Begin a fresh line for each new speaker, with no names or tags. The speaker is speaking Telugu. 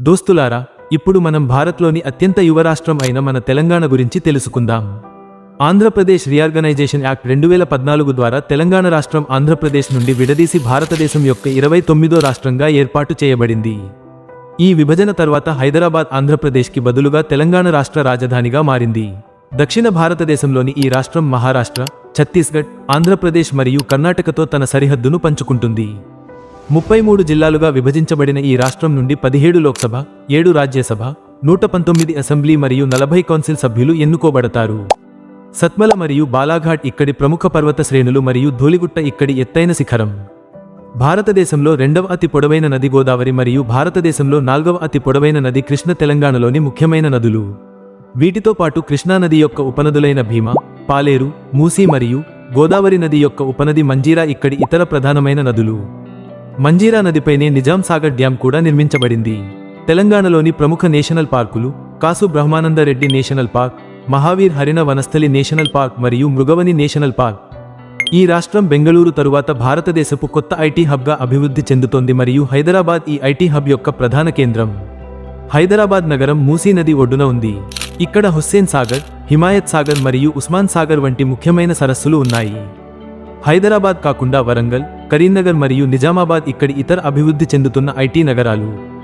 దోస్తులారా ఇప్పుడు మనం భారత్లోని అత్యంత యువరాష్ట్రం అయిన మన తెలంగాణ గురించి తెలుసుకుందాం. ఆంధ్రప్రదేశ్ రీఆర్గనైజేషన్ యాక్ట్ రెండు వేల పద్నాలుగు ద్వారా తెలంగాణ రాష్ట్రం ఆంధ్రప్రదేశ్ నుండి విడదీసి భారతదేశం యొక్క ఇరవై తొమ్మిదో రాష్ట్రంగా ఏర్పాటు చేయబడింది. ఈ విభజన తర్వాత హైదరాబాద్ ఆంధ్రప్రదేశ్కి బదులుగా తెలంగాణ రాష్ట్ర రాజధానిగా మారింది. దక్షిణ భారతదేశంలోని ఈ రాష్ట్రం మహారాష్ట్ర ఛత్తీస్గఢ్ ఆంధ్రప్రదేశ్ మరియు కర్ణాటకతో తన సరిహద్దును పంచుకుంటుంది. ముప్పై మూడు జిల్లాలుగా విభజించబడిన ఈ రాష్ట్రం నుండి పదిహేడు లోక్సభ ఏడు రాజ్యసభ నూట పంతొమ్మిది అసెంబ్లీ మరియు నలభై కౌన్సిల్ సభ్యులు ఎన్నుకోబడతారు. సత్మల మరియు బాలాఘాట్ ఇక్కడి ప్రముఖ పర్వత శ్రేణులు మరియు ధూళిగుట్ట ఇక్కడి ఎత్తైన శిఖరం. భారతదేశంలో రెండవ అతి పొడవైన నది గోదావరి మరియు భారతదేశంలో నాల్గవ అతి పొడవైన నది కృష్ణ తెలంగాణలోని ముఖ్యమైన నదులు. వీటితో పాటు కృష్ణానది యొక్క ఉపనదులైన భీమ పాలేరు మూసీ మరియు గోదావరి నది యొక్క ఉపనది మంజీరా ఇక్కడి ఇతర ప్రధానమైన నదులు. మంజీరా నదిపైనే నిజాం సాగర్ డ్యాం కూడా నిర్మించబడింది. తెలంగాణలోని ప్రముఖ నేషనల్ పార్కులు Kasu Brahmanandareddy national park Mahavir Harina Vanasthali national park మరియు మృగవని నేషనల్ పార్క్. ఈ రాష్ట్రం బెంగళూరు తరువాత భారతదేశపు కొత్త ఐటీ హబ్గా అభివృద్ధి చెందుతోంది మరియు హైదరాబాద్ ఈ ఐటీ హబ్ యొక్క ప్రధాన కేంద్రం. హైదరాబాద్ నగరం మూసీ నది ఒడ్డున ఉంది. ఇక్కడ హుస్సేన్ సాగర్ హిమాయత్ సాగర్ మరియు ఉస్మాన్ సాగర్ వంటి ముఖ్యమైన సరస్సులు ఉన్నాయి. హైదరాబాద్ కాకుండా వరంగల్ కరీంనగర్ మరియు నిజామాబాద్ ఇక్కడి ఇతర అభివృద్ధి చెందుతున్న ఐటీ నగరాలు.